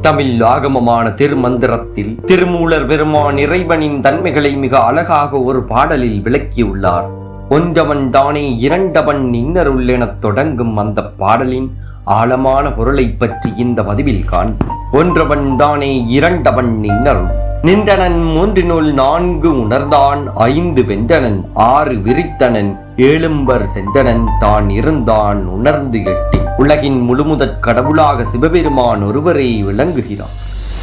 தமிழ் ஆகமமான திருமந்திரத்தில் திருமூலர் பெருமான் இறைவனின் தன்மைகளை மிக அழகாக ஒரு பாடலில் விளக்கியுள்ளார். ஒன்றவன் தானே இரண்டவன் இன்னருள்ளெனத் தொடங்கும் அந்த பாடலின் ஆழமான பொருளை பற்றி இந்த பதிவில் காண்போம் ஒன்றவன் தானே இரண்டவன் இன்னருள். நின்றனன் மூன்றினுள் நான்கு உணர்ந்தான். ஐந்து வென்றனன் ஆறு விரித்தனன். ஏழும்பர் சென்றனன் தான் இருந்தான் உணர்ந்து எட்டி. உலகின் முழுமுதற் கடவுளாக சிவபெருமான் ஒருவரே விளங்குகிறார்.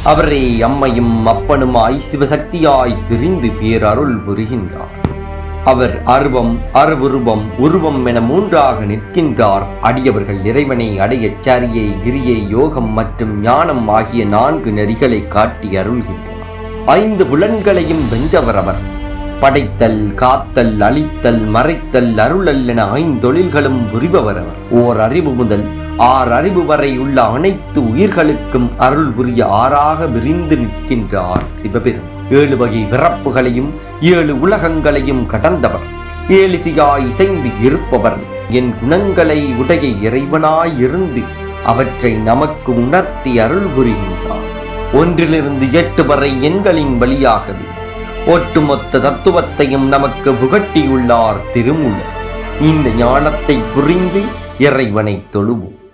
அவரே அம்மையும் அப்பனுமாய் சிவசக்தியாய் பிரிந்து பேரருள் புரிகின்றார். அவர் அருவம் அருவுருவம் உருவம் என மூன்றாக நிற்கின்றார். அடியவர்கள் இறைவனை அடையச் சரியை கிரியை யோகம் மற்றும் ஞானம் ஆகிய நான்கு நெறிகளை காட்டி அருள்கின்றார். ஐந்து புலன்களையும் வென்றவர் அவர். படைத்தல் காத்தல் அழித்தல் மறைத்தல் அருளல் என ஐந்தொழில்களும் புரிபவர் அவர். ஓர் அறிவு முதல் ஆறு அறிவு வரை உள்ள அனைத்து உயிர்களுக்கும் அருள் புரிய ஆறாக விரிந்து நிற்கின்றார் சிவபெரும். ஏழு வகை பிறப்புகளையும் ஏழு உலகங்களையும் கடந்தவர். ஏலிசியாய் இசைந்து இருப்பவர். என் குணங்களை உடைய இறைவனாய் இருந்து அவற்றை நமக்கு உணர்த்தி அருள் புரிகின்றார். ஒன்றிலிருந்து எட்டு வரை எண்களின் வழியாகவே ஒட்டுமொத்த தத்துவத்தையும் நமக்கு புகட்டியுள்ளார் திருமூலர். இந்த ஞானத்தை புரிந்து இறைவனை தொழுவோம்.